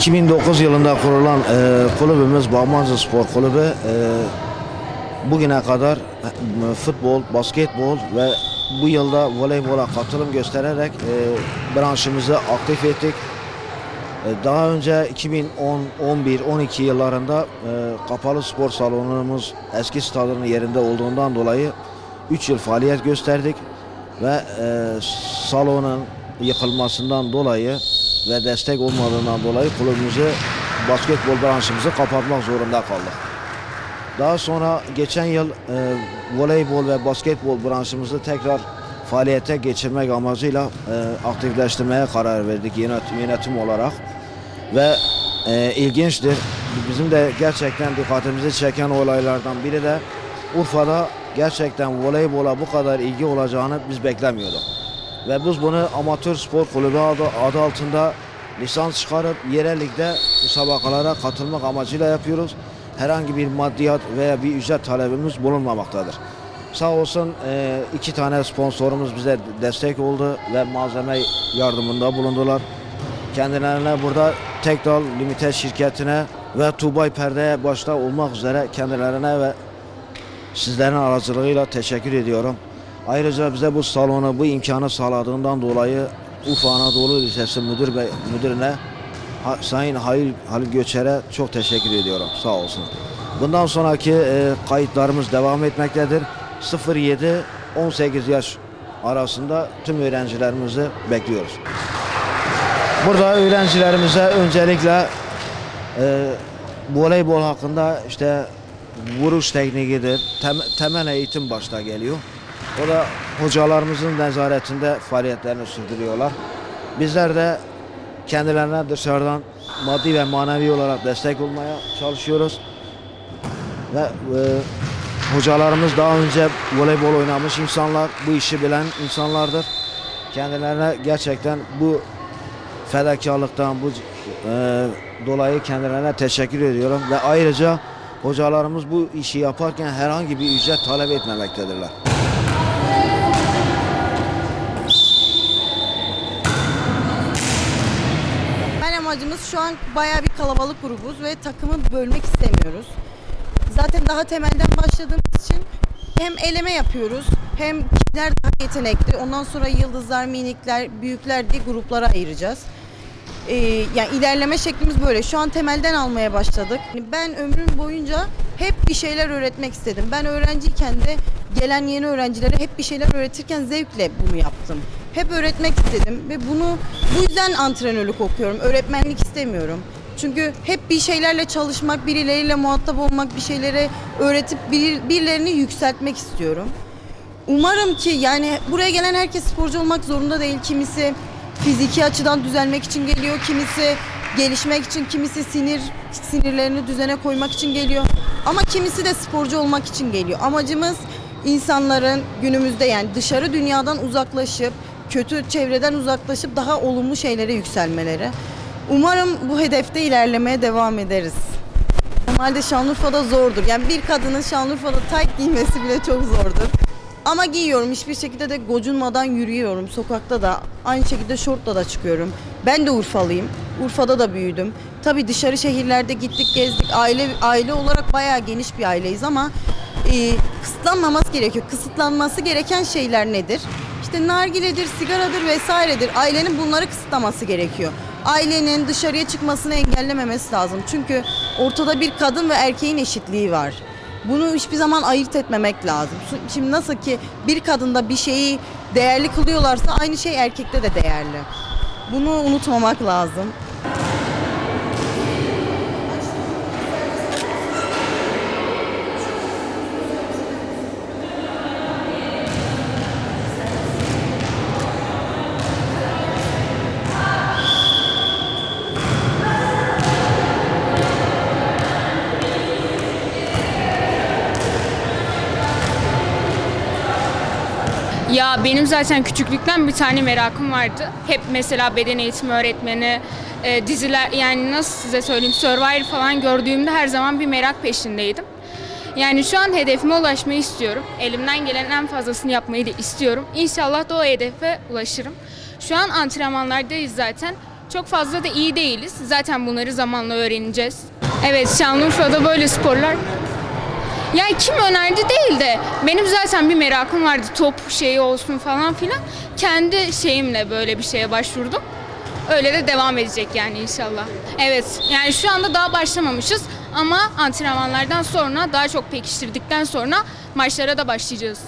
2009 yılında kurulan e, kulübümüz Bağmancı Spor Kulübü e, bugüne kadar e, futbol, basketbol ve bu yılda voleybola katılım göstererek e, branşımızı aktif ettik. E, Daha önce 2010, 11, 12 yıllarında e, kapalı spor salonumuz eski stadının yerinde olduğundan dolayı 3 yıl faaliyet gösterdik ve e, salonun yıkılmasından dolayı ve destek olmadığından dolayı kulübümüzü basketbol branşımızı kapatmak zorunda kaldık. Daha sonra geçen yıl e, voleybol ve basketbol branşımızı tekrar faaliyete geçirmek amacıyla e, aktifleştirmeye karar verdik yönetim, yönetim olarak. Ve e, ilginçtir. Bizim de gerçekten dikkatimizi çeken olaylardan biri de Urfa'da gerçekten voleybola bu kadar ilgi olacağını biz beklemiyorduk. Ve biz bunu amatör spor kulübü adı, adı altında lisans çıkarıp yerel ligde müsabakalara katılmak amacıyla yapıyoruz. Herhangi bir maddiyat veya bir ücret talebimiz bulunmamaktadır. Sağ olsun e, iki tane sponsorumuz bize destek oldu ve malzeme yardımında bulundular. Kendilerine burada Tekdal Limited şirketine ve Tubay Perde'ye başta olmak üzere kendilerine ve sizlerin aracılığıyla teşekkür ediyorum. Ayrıca bize bu salonu, bu imkanı sağladığından dolayı Urfa Anadolu Lisesi Müdür Bey, Müdürüne Ha- Sayın Halil, Halil Göçer'e çok teşekkür ediyorum. Sağ olsun. Bundan sonraki e, kayıtlarımız devam etmektedir. 07-18 yaş arasında tüm öğrencilerimizi bekliyoruz. Burada öğrencilerimize öncelikle e, voleybol hakkında işte vuruş tekniğidir, tem- temel eğitim başta geliyor. O da hocalarımızın nezaretinde faaliyetlerini sürdürüyorlar. Bizler de kendilerine dışarıdan maddi ve manevi olarak destek olmaya çalışıyoruz. Ve e, hocalarımız daha önce voleybol oynamış insanlar, bu işi bilen insanlardır. Kendilerine gerçekten bu fedakarlıktan bu e, dolayı kendilerine teşekkür ediyorum ve ayrıca hocalarımız bu işi yaparken herhangi bir ücret talep etmemektedirler. Ben amacımız şu an bayağı bir kalabalık grubuz ve takımı bölmek istemiyoruz. Zaten daha temelden başladığımız için hem eleme yapıyoruz hem kimler daha yetenekli ondan sonra yıldızlar, minikler, büyükler diye gruplara ayıracağız. Ee, yani ilerleme şeklimiz böyle. Şu an temelden almaya başladık. Ben ömrüm boyunca hep bir şeyler öğretmek istedim. Ben öğrenciyken de gelen yeni öğrencilere hep bir şeyler öğretirken zevkle bunu yaptım. Hep öğretmek istedim ve bunu bu yüzden antrenörlük okuyorum. Öğretmenlik istemiyorum. Çünkü hep bir şeylerle çalışmak, birileriyle muhatap olmak, bir şeylere öğretip bir, birilerini yükseltmek istiyorum. Umarım ki yani buraya gelen herkes sporcu olmak zorunda değil. Kimisi fiziki açıdan düzelmek için geliyor, kimisi gelişmek için, kimisi sinir sinirlerini düzene koymak için geliyor. Ama kimisi de sporcu olmak için geliyor. Amacımız insanların günümüzde yani dışarı dünyadan uzaklaşıp, kötü çevreden uzaklaşıp daha olumlu şeylere yükselmeleri. Umarım bu hedefte ilerlemeye devam ederiz. Normalde Şanlıurfa'da zordur. Yani bir kadının Şanlıurfa'da tayt giymesi bile çok zordur. Ama giyiyorum. Hiçbir şekilde de gocunmadan yürüyorum. Sokakta da aynı şekilde şortla da çıkıyorum. Ben de Urfalıyım. Urfa'da da büyüdüm. Tabii dışarı şehirlerde gittik, gezdik. Aile aile olarak bayağı geniş bir aileyiz ama e, kısıtlanmaması gerekiyor. Kısıtlanması gereken şeyler nedir? İşte nargiledir, sigaradır vesairedir. Ailenin bunları kısıtlaması gerekiyor. Ailenin dışarıya çıkmasını engellememesi lazım. Çünkü ortada bir kadın ve erkeğin eşitliği var. Bunu hiçbir zaman ayırt etmemek lazım. Şimdi nasıl ki bir kadında bir şeyi değerli kılıyorlarsa aynı şey erkekte de değerli. Bunu unutmamak lazım. Ya benim zaten küçüklükten bir tane merakım vardı. Hep mesela beden eğitimi öğretmeni, e, diziler yani nasıl size söyleyeyim Survivor falan gördüğümde her zaman bir merak peşindeydim. Yani şu an hedefime ulaşmayı istiyorum. Elimden gelen en fazlasını yapmayı da istiyorum. İnşallah da o hedefe ulaşırım. Şu an antrenmanlardayız zaten. Çok fazla da iyi değiliz. Zaten bunları zamanla öğreneceğiz. Evet Şanlıurfa'da böyle sporlar yani kim önerdi değil de benim zaten bir merakım vardı top şeyi olsun falan filan. Kendi şeyimle böyle bir şeye başvurdum. Öyle de devam edecek yani inşallah. Evet yani şu anda daha başlamamışız ama antrenmanlardan sonra daha çok pekiştirdikten sonra maçlara da başlayacağız.